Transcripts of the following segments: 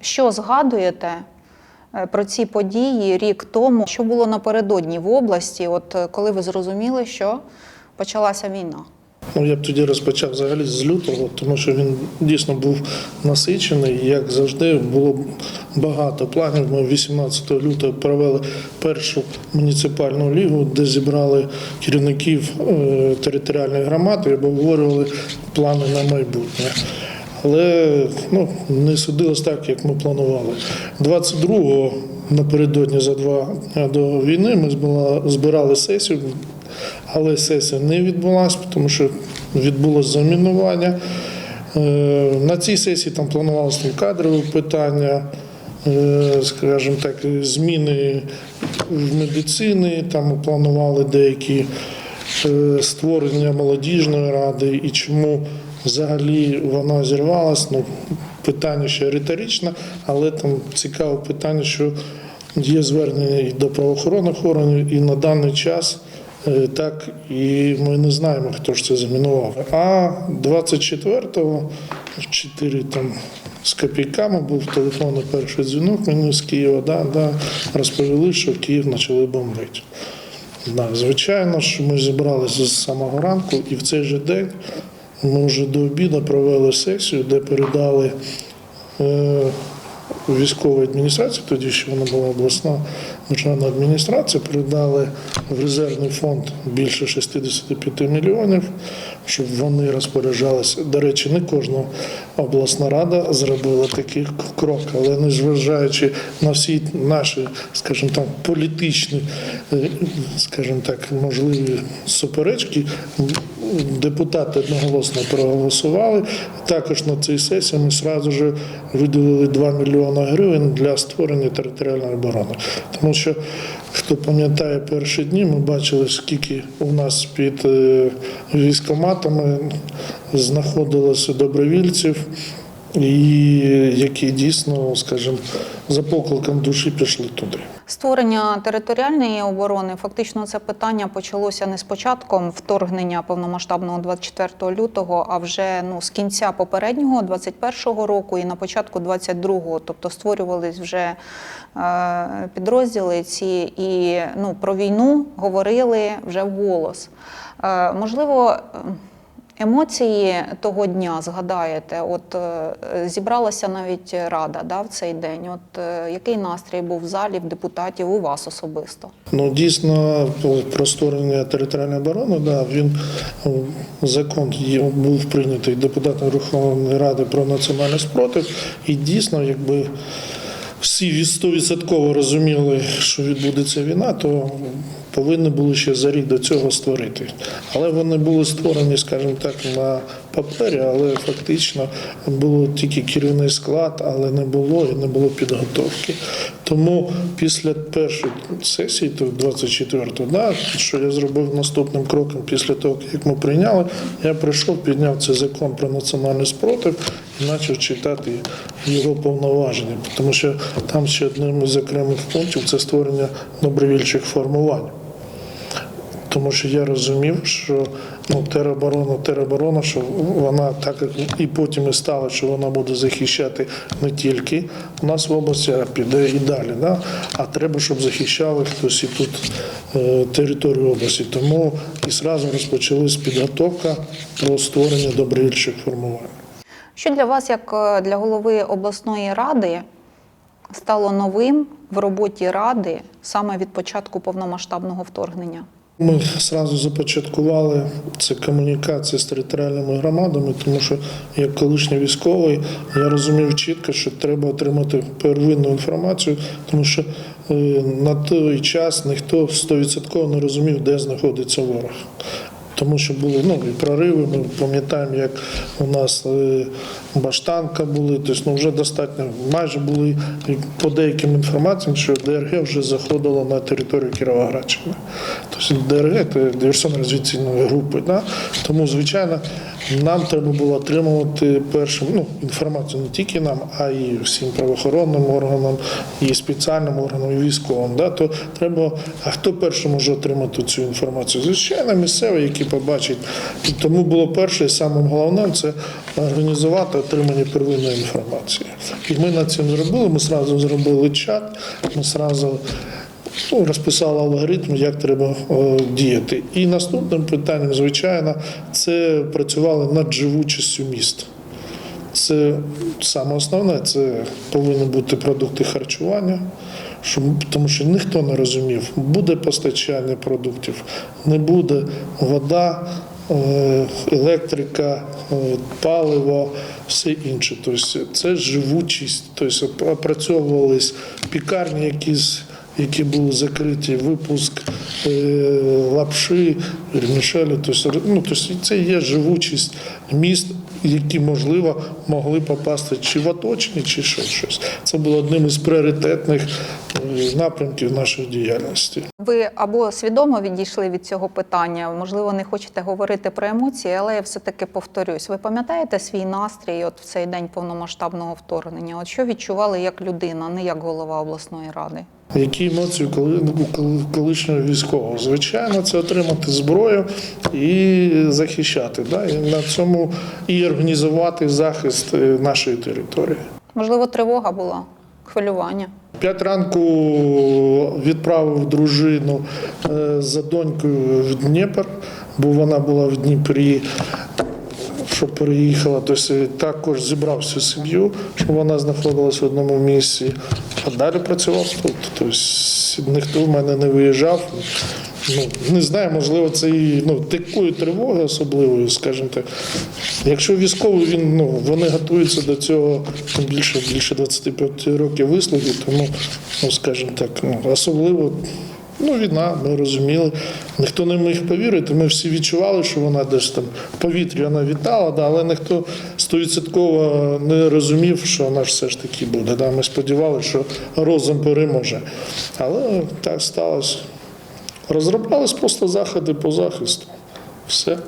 Що згадуєте е, про ці події рік тому? Що було напередодні в області, от е, коли ви зрозуміли, що почалася війна? Ну, я б тоді розпочав взагалі з лютого, тому що він дійсно був насичений. Як завжди, було багато планів. Ми 18 лютого провели першу муніципальну лігу, де зібрали керівників е, територіальної громади і обговорювали плани на майбутнє. Але ну, не судилось так, як ми планували. 22-го, напередодні за два до війни, ми збирали сесію, але сесія не відбулася, тому що відбулося замінування. Е, На цій сесії там планувалося там кадрове питання, е, скажімо так, зміни в медицині, там планували деякі е, створення молодіжної ради і чому взагалі вона зірвалась. Ну, питання ще риторичне, але там цікаве питання, що є звернення і до правоохоронних органів, і на даний час е, так і ми не знаємо, хто ж це замінував. А 24-го, в 4 там з копійками був телефонний перший дзвінок мені з Києва, да, да, розповіли, що Київ почали бомбити. Да, звичайно ж, ми зібралися з самого ранку, і в цей же день ми вже до обіду провели сесію, де передали е, військовій адміністрації, тоді ще вона була обласна державна адміністрація, передали в резервний фонд більше 65 мільйонів, щоб вони розпоряджалися. До речі, не кожна обласна рада зробила такий крок, але незважаючи на всі наші, скажімо так, політичні, е, скажімо так, можливі суперечки, депутати одноголосно проголосували. Також на цій сесії ми одразу ж виділили 2 мільйони гривень для створення територіальної оборони. Тому що, хто пам'ятає перші дні, ми бачили, скільки у нас під е, військоматами знаходилося добровільців, і які дійсно, скажімо, за покликом душі пішли туди. Створення територіальної оборони фактично це питання почалося не з початком вторгнення повномасштабного 24 лютого, а вже ну з кінця попереднього 21 року і на початку 22-го. Тобто створювались вже е, підрозділи ці і ну про війну говорили вже вголос. Е, можливо. Емоції того дня згадаєте, от е, зібралася навіть рада да, в цей день. От е, який настрій був в залі, в депутатів, у вас особисто? Ну, дійсно, про створення територіальної оборони, да, він закон був прийнятий депутатом Верховної Ради про національний спротив, і дійсно, якби всі 100% розуміли, що відбудеться війна, то повинні були ще за рік до цього створити. Але вони були створені, скажімо так, на папері, але фактично було тільки керівний склад, але не було і не було підготовки. Тому після першої сесії, то 24-го, да, що я зробив наступним кроком після того, як ми прийняли, я прийшов, підняв цей закон про національний спротив почав читати його повноваження, тому що там ще одним із окремих пунктів це створення добровільчих формувань. Тому що я розумів, що ну, тероборона, тероборона, що вона так як і потім і стало, що вона буде захищати не тільки у нас в області, а піде і далі. Да? А треба, щоб захищали хтось і тут е, територію області. Тому і зразу розпочалась підготовка про створення добровільчих формувань. Що для вас, як е, для голови обласної ради, стало новим в роботі ради саме від початку повномасштабного вторгнення? Ми зразу започаткували це комунікація з територіальними громадами, тому що як колишній військовий я розумів чітко, що треба отримати первинну інформацію, тому що е, на той час ніхто 100% не розумів, де знаходиться ворог. Тому що були ну, і прориви, ми пам'ятаємо, як у нас е, баштанка були, тобто ну, вже достатньо, майже були по деяким інформаціям, що ДРГ вже заходило на територію Кіровоградщини. Тобто ДРГ це диверсійно-розвідувальної групи. Да? Тому, звичайно, нам треба було отримувати першим ну, інформацію не тільки нам, а й всім правоохоронним органам, і спеціальним органам, і військовим. Да? То треба, а хто першим може отримати цю інформацію? Звичайно, місцеві, які побачать. Тому було перше, і самим головним це організувати отримання первинної інформації. І ми над цим зробили. Ми зразу зробили чат, ми зразу ну, розписали алгоритм, як треба е, діяти. І наступним питанням, звичайно, це працювали над живучістю міста. Це саме основне, це повинні бути продукти харчування, щоб, тому що ніхто не розумів, буде постачання продуктів, не буде вода, е, електрика, е, паливо, все інше. Тобто це живучість. Тобто опрацьовувались пікарні якісь. Які були закриті, випуск е, лапши, вермішелі. Тобто, ну, тобто це є живучість міст, які, можливо, могли попасти чи в оточення, чи ще щось. Це було одним із пріоритетних е, напрямків нашої діяльності. Ви або свідомо відійшли від цього питання, можливо, не хочете говорити про емоції, але я все-таки повторюсь. Ви пам'ятаєте свій настрій от в цей день повномасштабного вторгнення? От що відчували як людина, не як голова обласної ради? Які емоції у колишнього військового? Звичайно, це отримати зброю і захищати. Да? І на цьому і організувати захист е, нашої території. Можливо, тривога була, хвилювання. П'ять ранку відправив дружину е, за донькою в Дніпр, бо вона була в Дніпрі, щоб переїхала. Тобто також зібрав всю сім'ю, щоб вона знаходилась в одному місці. А далі працював тут. Тобто ніхто в мене не виїжджав. Ну, не знаю, можливо, це і ну, такої тривоги особливої, скажімо так. Якщо військовий, він, ну, вони готуються до цього тим більше, більше 25 років вислуги, тому, ну, скажімо так, ну, особливо ну, війна, ми розуміли. Ніхто не міг повірити. Ми всі відчували, що вона десь там в повітрі вона вітала, да, але ніхто стовідсотково не розумів, що вона все ж таки буде. Да. Ми сподівалися, що розум переможе. Але так сталося. Розроблялись просто заходи по захисту. Все.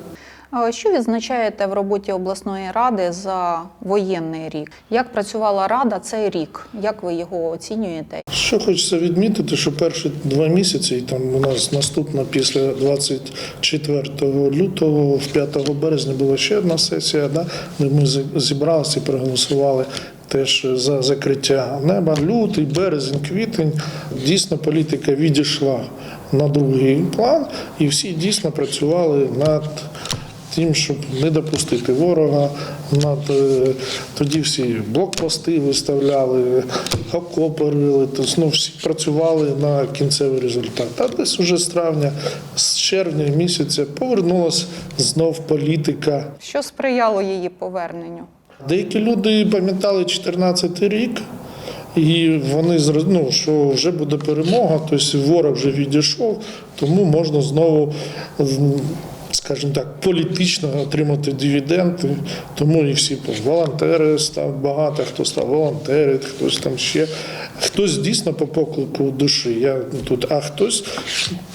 Що відзначаєте в роботі обласної ради за воєнний рік? Як працювала рада цей рік? Як ви його оцінюєте? Що хочеться відмітити, що перші два місяці, і там у нас наступна після 24 лютого, в 5 березня була ще одна сесія, да, ми зібралися і проголосували теж за закриття неба. Лютий, березень, квітень дійсно політика відійшла на другий план, і всі дійсно працювали над тим, щоб не допустити ворога. Над, е, тоді всі блокпости виставляли, окопи рили, ну, всі працювали на кінцевий результат. А десь уже з травня, з червня місяця повернулася знов політика. Що сприяло її поверненню? Деякі люди пам'ятали 14 рік. І вони ну, що вже буде перемога, тобто ворог вже відійшов, тому можна знову, скажімо так, політично отримати дивіденди. Тому і всі волонтери став багато, хто став волонтерити, хтось там ще. Хтось дійсно по поклику душі, я тут, а хтось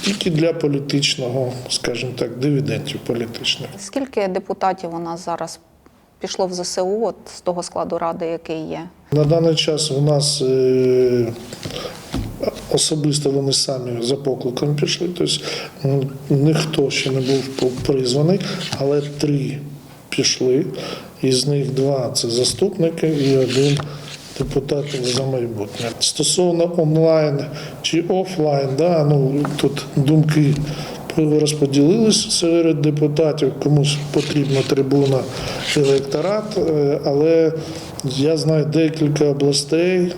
тільки для політичного, скажімо так, дивідендів політичних. Скільки депутатів у нас зараз пішло в ЗСУ от з того складу ради, який є? На даний час у нас е, особисто вони самі за покликом пішли. Тобто ніхто ще не був призваний, але три пішли. Із них два це заступники і один депутат за майбутнє. Стосовно онлайн чи офлайн, да, ну, тут думки розподілились серед депутатів, комусь потрібна трибуна електорат, е, але я знаю декілька областей,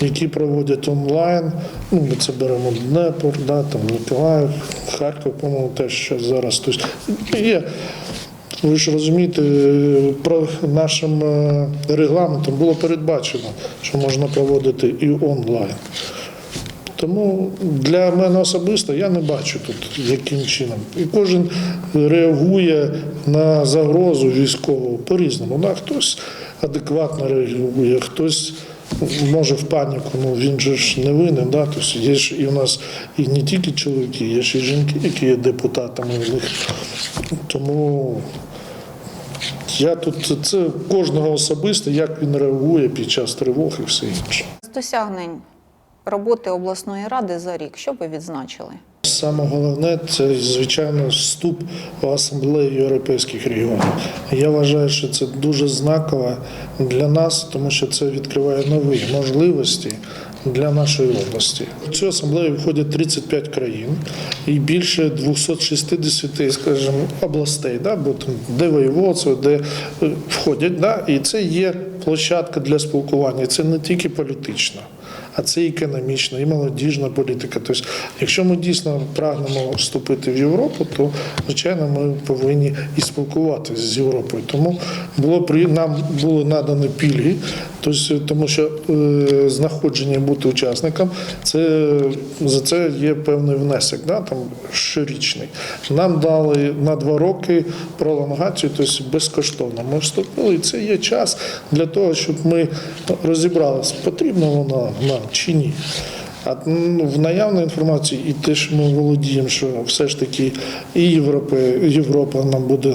які проводять онлайн. Ну, ми це беремо Днепр, да, там Миколаїв, Харків, по-моєму, теж ще зараз. Тобто є. Ви ж розумієте, про нашим е, регламентом було передбачено, що можна проводити і онлайн. Тому для мене особисто я не бачу тут, яким чином. І кожен реагує на загрозу військову по-різному. Да? Хтось адекватно реагує, хтось може в паніку, ну він же ж не винен. Да? Тобто є ж і у нас і не тільки чоловіки, є ж і жінки, які є депутатами. в них. Тому я тут це кожного особисто, як він реагує під час тривог і все інше. З досягнень роботи обласної ради за рік, що ви відзначили? Саме головне це звичайно вступ в асамблею європейських регіонів. Я вважаю, що це дуже знаково для нас, тому що це відкриває нові можливості. Для нашої області в цю асамблею входять 35 країн і більше 260, скажімо, областей, да, бо там де воєводство, де е, входять, да, і це є площадка для спілкування. Це не тільки політична а це економічна, і молодіжна політика. Тобто, якщо ми дійсно прагнемо вступити в Європу, то звичайно ми повинні і спілкуватися з Європою. Тому було при нам було надано пільги, тобто, тому що е, знаходження бути учасником, це за це є певний внесок, да, там щорічний. Нам дали на два роки пролонгацію, тобто безкоштовно. Ми вступили, і це є час для того, щоб ми розібралися, потрібно воно нам чи ні. А ну, в наявній інформації і те, що ми володіємо, що все ж таки і Європа, Європа нам буде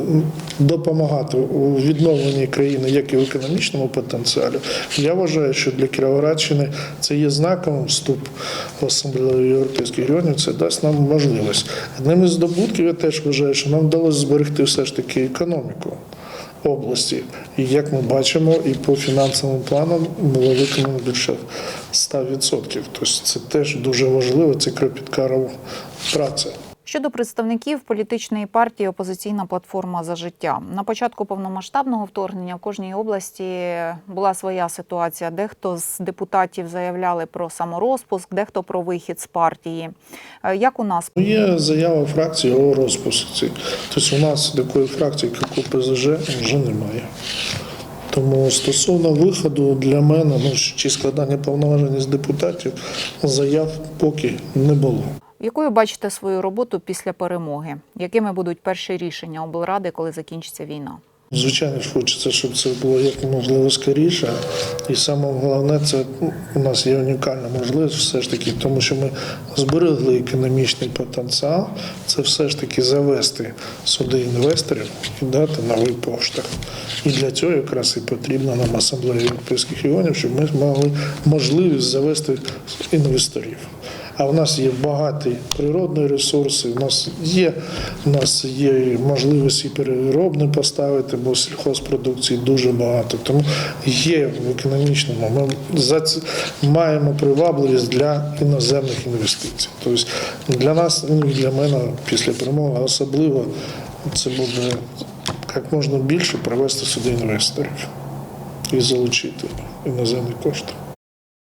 допомагати у відновленні країни, як і в економічному потенціалі. Я вважаю, що для Кіровоградщини це є знаковим вступ в асамблею європейських регіонів. Це дасть нам можливість. Одним із здобутків я теж вважаю, що нам вдалося зберегти все ж таки економіку області. І як ми бачимо, і по фінансовим планам було виконано більше 100%. Тобто це теж дуже важливо, це кропітка праця. Щодо представників політичної партії Опозиційна платформа за життя на початку повномасштабного вторгнення в кожній області була своя ситуація. Дехто з депутатів заявляли про саморозпуск, дехто про вихід з партії. Е, Як у нас Є заява фракції о розпуску. Тобто у нас такої фракції, як у ПЗЖ, вже немає. Тому стосовно виходу для мене, ну чи складання повноважень з депутатів, заяв поки не було. Якою бачите свою роботу після перемоги? Якими будуть перші рішення облради, коли закінчиться війна? Звичайно хочеться, щоб це було як можливо скоріше. І саме головне, це ну, у нас є унікальна можливість все ж таки, тому що ми зберегли економічний потенціал, це все ж таки завести сюди інвесторів і дати новий поштовх. І для цього якраз і потрібна нам асамблея європейських регіонів, щоб ми мали можливість завести інвесторів. А в нас є багаті природні ресурси, у нас є, у нас є і можливості переробні поставити, бо сільхозпродукції дуже багато. Тому є в економічному. Ми за це маємо привабливість для іноземних інвестицій. Тобто для нас, ну і для мене після перемоги особливо це буде як можна більше привести сюди інвесторів і залучити іноземні кошти.